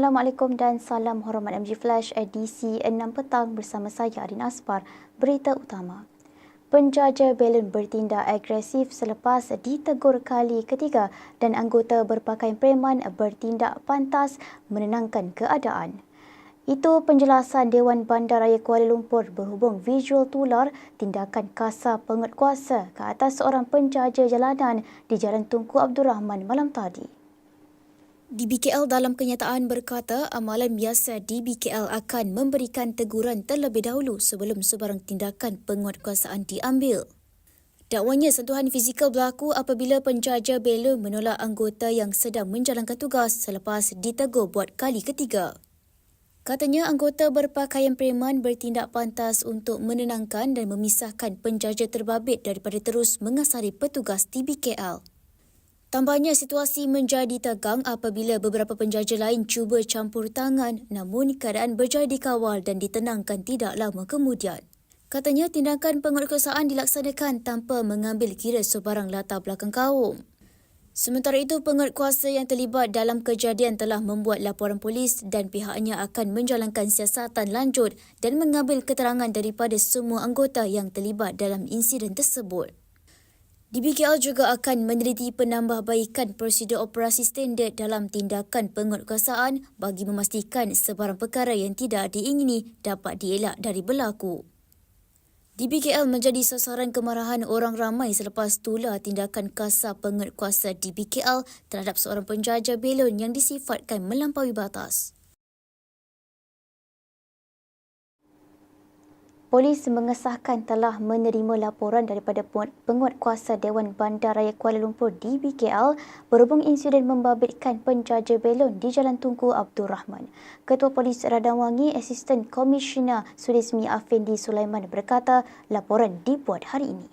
Assalamualaikum dan salam hormat MG Flash edisi 6 petang bersama saya Adin Asfar. Berita utama. Penjaja belon bertindak agresif selepas ditegur kali ketiga dan anggota berpakaian preman bertindak pantas menenangkan keadaan. Itu penjelasan Dewan Bandaraya Kuala Lumpur berhubung visual tular tindakan kasar penguatkuasa ke atas seorang penjaja jalanan di Jalan Tunku Abdul Rahman malam tadi. DBKL dalam kenyataan berkata amalan biasa DBKL akan memberikan teguran terlebih dahulu sebelum sebarang tindakan penguatkuasaan diambil. Dakwanya sentuhan fizikal berlaku apabila penjaja belon menolak anggota yang sedang menjalankan tugas selepas ditegur buat kali ketiga. Katanya anggota berpakaian preman bertindak pantas untuk menenangkan dan memisahkan penjaja terbabit daripada terus mengasari petugas DBKL. Tambahnya situasi menjadi tegang apabila beberapa penjaja lain cuba campur tangan namun keadaan berjaya dikawal dan ditenangkan tidak lama kemudian. Katanya tindakan penguatkuasaan dilaksanakan tanpa mengambil kira sebarang latar belakang kaum. Sementara itu, penguatkuasa yang terlibat dalam kejadian telah membuat laporan polis dan pihaknya akan menjalankan siasatan lanjut dan mengambil keterangan daripada semua anggota yang terlibat dalam insiden tersebut. DBKL juga akan meneliti penambahbaikan prosedur operasi standard dalam tindakan penguatkuasaan bagi memastikan sebarang perkara yang tidak diingini dapat dielak dari berlaku. DBKL menjadi sasaran kemarahan orang ramai selepas tular tindakan kasar penguatkuasa DBKL terhadap seorang penjajah belon yang disifatkan melampaui batas. Polis mengesahkan telah menerima laporan daripada penguatkuasa Dewan Bandaraya Kuala Lumpur DBKL berhubung insiden membabitkan penjaja belon di Jalan Tunku Abdul Rahman. Ketua Polis Radangwangi Asisten Komisioner Sudismi Afendi Sulaiman berkata laporan dibuat hari ini.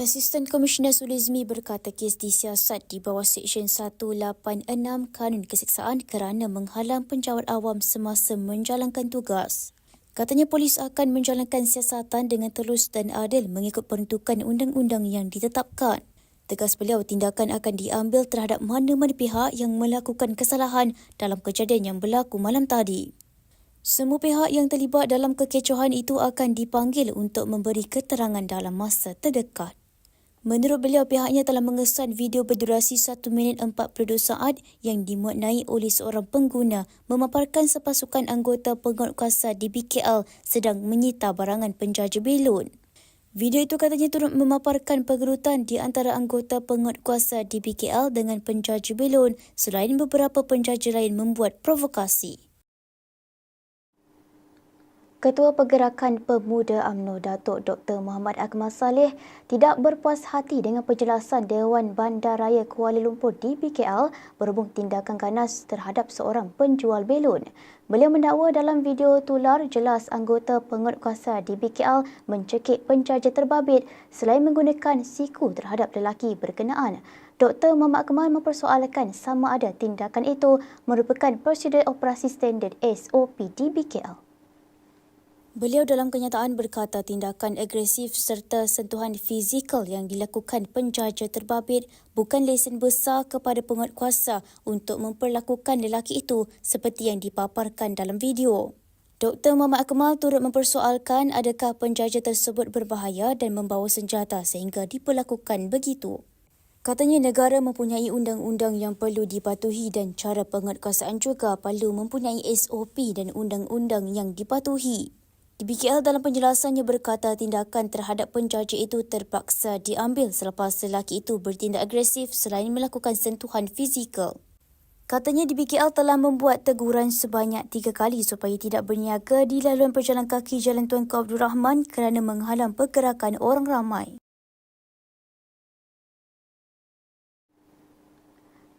Asisten Komisioner Sulizmi berkata kes disiasat di bawah Seksyen 186 Kanun Keseksaan kerana menghalang penjawat awam semasa menjalankan tugas. Katanya polis akan menjalankan siasatan dengan telus dan adil mengikut peruntukan undang-undang yang ditetapkan. Tegas beliau tindakan akan diambil terhadap mana-mana pihak yang melakukan kesalahan dalam kejadian yang berlaku malam tadi. Semua pihak yang terlibat dalam kekecohan itu akan dipanggil untuk memberi keterangan dalam masa terdekat. Menurut beliau, pihaknya telah mengesan video berdurasi 1 minit 42 saat yang dimuatnai oleh seorang pengguna memaparkan sepasukan anggota penguatkuasa di BKL sedang menyita barangan penjaja belon. Video itu katanya turut memaparkan pergerutan di antara anggota penguatkuasa di BKL dengan penjaja belon selain beberapa penjaja lain membuat provokasi. Ketua Pergerakan Pemuda AMNO Datuk Dr. Muhammad Akmal Saleh tidak berpuas hati dengan penjelasan Dewan Bandaraya Kuala Lumpur di BKL berhubung tindakan ganas terhadap seorang penjual belon. Beliau mendakwa dalam video tular jelas anggota penguatkuasa di BKL mencekik penjaja terbabit selain menggunakan siku terhadap lelaki berkenaan. Dr. Muhammad Akmal mempersoalkan sama ada tindakan itu merupakan prosedur operasi standard SOP di BKL. Beliau dalam kenyataan berkata tindakan agresif serta sentuhan fizikal yang dilakukan penjaja terbabit bukan lesen besar kepada penguatkuasa untuk memperlakukan lelaki itu seperti yang dipaparkan dalam video. Dr. Muhammad Akmal turut mempersoalkan adakah penjaja tersebut berbahaya dan membawa senjata sehingga diperlakukan begitu. Katanya negara mempunyai undang-undang yang perlu dipatuhi dan cara penguatkuasaan juga perlu mempunyai SOP dan undang-undang yang dipatuhi. DBKL dalam penjelasannya berkata tindakan terhadap penjaja itu terpaksa diambil selepas lelaki itu bertindak agresif selain melakukan sentuhan fizikal. Katanya DBKL telah membuat teguran sebanyak tiga kali supaya tidak berniaga di laluan perjalanan kaki Jalan Tuan Abdul Rahman kerana menghalang pergerakan orang ramai.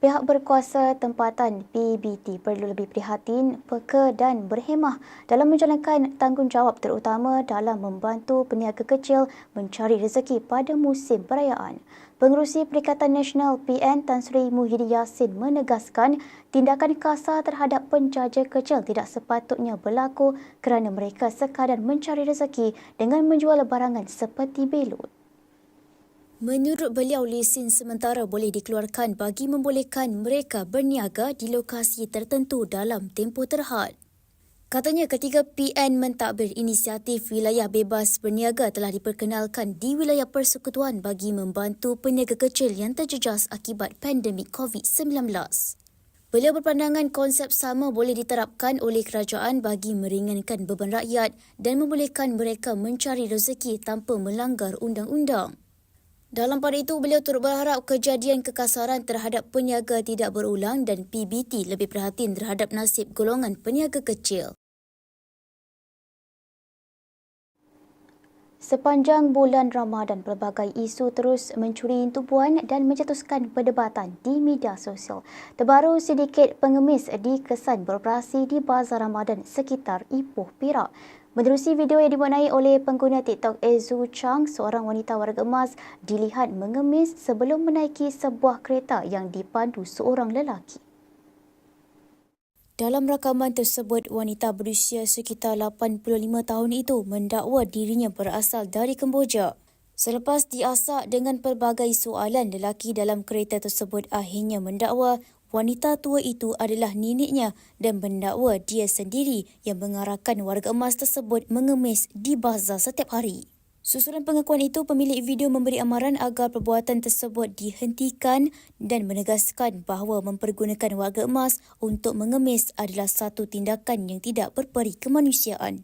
Pihak berkuasa tempatan PBT perlu lebih prihatin, peka dan berhemah dalam menjalankan tanggungjawab terutama dalam membantu peniaga kecil mencari rezeki pada musim perayaan. Pengerusi Perikatan Nasional PN Tan Sri Muhyiddin Yassin menegaskan tindakan kasar terhadap penjaja kecil tidak sepatutnya berlaku kerana mereka sekadar mencari rezeki dengan menjual barangan seperti belut. Menurut beliau, lesen sementara boleh dikeluarkan bagi membolehkan mereka berniaga di lokasi tertentu dalam tempoh terhad. Katanya ketiga PN mentadbir inisiatif wilayah bebas berniaga telah diperkenalkan di wilayah persekutuan bagi membantu peniaga kecil yang terjejas akibat pandemik COVID-19. Beliau berpandangan konsep sama boleh diterapkan oleh kerajaan bagi meringankan beban rakyat dan membolehkan mereka mencari rezeki tanpa melanggar undang-undang. Dalam pada itu, beliau turut berharap kejadian kekasaran terhadap peniaga tidak berulang dan PBT lebih perhatian terhadap nasib golongan peniaga kecil. Sepanjang bulan Ramadan, pelbagai isu terus mencuri tumpuan dan mencetuskan perdebatan di media sosial. Terbaru sedikit pengemis dikesan beroperasi di Bazar Ramadan sekitar Ipoh Perak. Menerusi video yang diwarnai oleh pengguna TikTok Ezu Chang, seorang wanita warga emas dilihat mengemis sebelum menaiki sebuah kereta yang dipandu seorang lelaki. Dalam rakaman tersebut, wanita berusia sekitar 85 tahun itu mendakwa dirinya berasal dari Kemboja. Selepas diasak dengan pelbagai soalan, lelaki dalam kereta tersebut akhirnya mendakwa wanita tua itu adalah neneknya dan mendakwa dia sendiri yang mengarahkan warga emas tersebut mengemis di bazar setiap hari. Susulan pengakuan itu, pemilik video memberi amaran agar perbuatan tersebut dihentikan dan menegaskan bahawa mempergunakan warga emas untuk mengemis adalah satu tindakan yang tidak berperi kemanusiaan.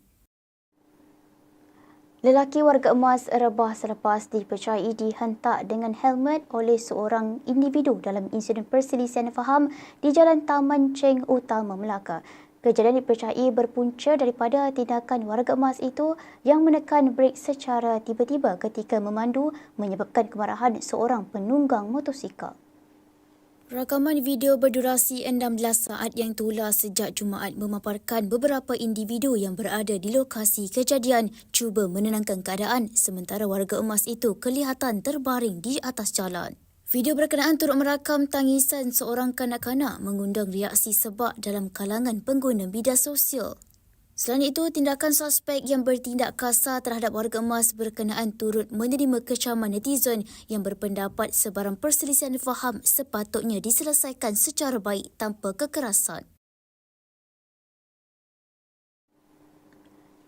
Lelaki warga emas rebah selepas dipercayai dihentak dengan helmet oleh seorang individu dalam insiden perselisihan faham di Jalan Taman Cheng Utama, Melaka. Kejadian dipercayai berpunca daripada tindakan warga emas itu yang menekan brek secara tiba-tiba ketika memandu menyebabkan kemarahan seorang penunggang motosikal. Rakaman video berdurasi 16 saat yang tular sejak Jumaat memaparkan beberapa individu yang berada di lokasi kejadian cuba menenangkan keadaan sementara warga emas itu kelihatan terbaring di atas jalan. Video berkenaan turut merakam tangisan seorang kanak-kanak mengundang reaksi sebab dalam kalangan pengguna media sosial. Selain itu, tindakan suspek yang bertindak kasar terhadap warga emas berkenaan turut menerima kecaman netizen yang berpendapat sebarang perselisihan faham sepatutnya diselesaikan secara baik tanpa kekerasan.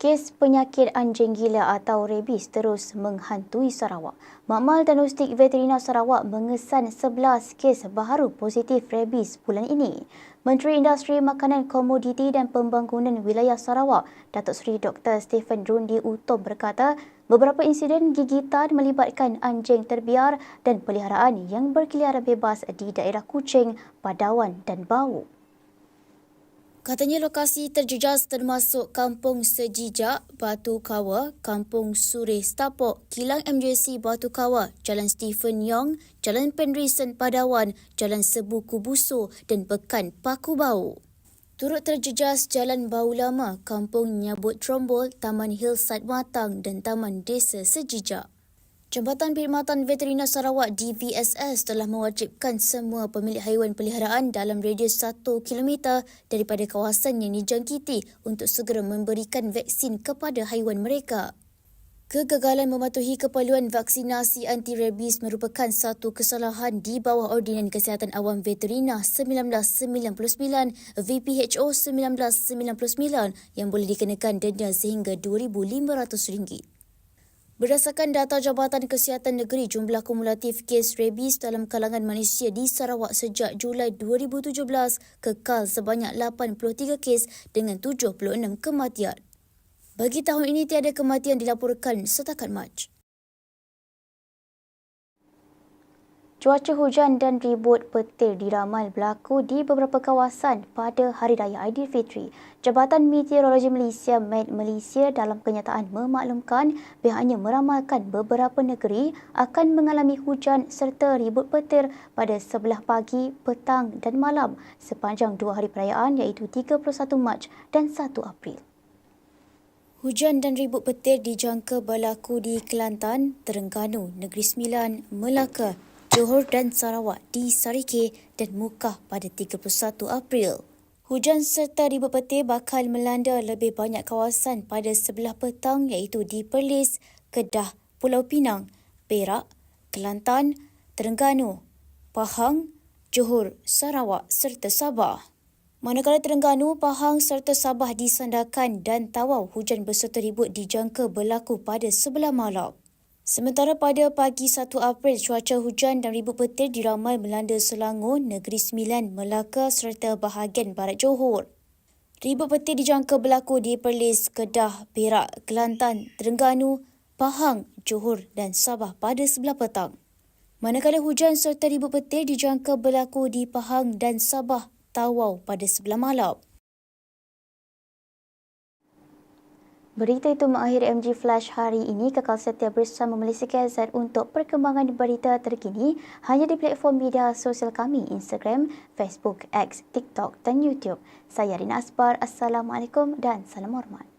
Kes penyakit anjing gila atau rebis terus menghantui Sarawak. Makmal Diagnostik Veterina Sarawak mengesan 11 kes baharu positif rebis bulan ini. Menteri Industri Makanan Komoditi dan Pembangunan Wilayah Sarawak, Datuk Seri Dr. Stephen Rundi Utom berkata, beberapa insiden gigitan melibatkan anjing terbiar dan peliharaan yang berkeliaran bebas di daerah Kuching, Padawan dan Bau. Katanya lokasi terjejas termasuk Kampung Sejijak, Batu Kawa, Kampung Suri Stapok, Kilang MJC Batu Kawa, Jalan Stephen Yong, Jalan Penrisen Padawan, Jalan Sebu Kubuso dan Pekan Paku Bau. Turut terjejas Jalan Bau Lama, Kampung Nyabut Trombol, Taman Hillside Matang dan Taman Desa Sejijak. Jabatan Perkhidmatan Veterina Sarawak DVSS telah mewajibkan semua pemilik haiwan peliharaan dalam radius 1 km daripada kawasan yang dijangkiti untuk segera memberikan vaksin kepada haiwan mereka. Kegagalan mematuhi keperluan vaksinasi anti-rabies merupakan satu kesalahan di bawah Ordinan Kesihatan Awam Veterina 1999 VPHO 1999 yang boleh dikenakan denda sehingga RM2,500. Berdasarkan data Jabatan Kesihatan Negeri, jumlah kumulatif kes rabies dalam kalangan manusia di Sarawak sejak Julai 2017 kekal sebanyak 83 kes dengan 76 kematian. Bagi tahun ini, tiada kematian dilaporkan setakat Mac. Cuaca hujan dan ribut petir diramal berlaku di beberapa kawasan pada Hari Raya Aidilfitri. Jabatan Meteorologi Malaysia Met Malaysia dalam kenyataan memaklumkan pihaknya meramalkan beberapa negeri akan mengalami hujan serta ribut petir pada sebelah pagi, petang dan malam sepanjang dua hari perayaan iaitu 31 Mac dan 1 April. Hujan dan ribut petir dijangka berlaku di Kelantan, Terengganu, Negeri Sembilan, Melaka, Johor dan Sarawak di Sarike dan Mukah pada 31 April. Hujan serta ribut petir bakal melanda lebih banyak kawasan pada sebelah petang iaitu di Perlis, Kedah, Pulau Pinang, Perak, Kelantan, Terengganu, Pahang, Johor, Sarawak serta Sabah. Manakala Terengganu, Pahang serta Sabah disandarkan dan tawau hujan berserta ribut dijangka berlaku pada sebelah malam. Sementara pada pagi 1 April, cuaca hujan dan ribut petir diramai melanda Selangor, Negeri Sembilan, Melaka serta bahagian barat Johor. Ribut petir dijangka berlaku di Perlis, Kedah, Perak, Kelantan, Terengganu, Pahang, Johor dan Sabah pada sebelah petang. Manakala hujan serta ribut petir dijangka berlaku di Pahang dan Sabah, Tawau pada sebelah malam. Berita itu mengakhiri MG Flash hari ini. Kekal setia bersama Malaysia KZ untuk perkembangan berita terkini hanya di platform media sosial kami Instagram, Facebook, X, TikTok dan YouTube. Saya Rina Asbar. Assalamualaikum dan salam hormat.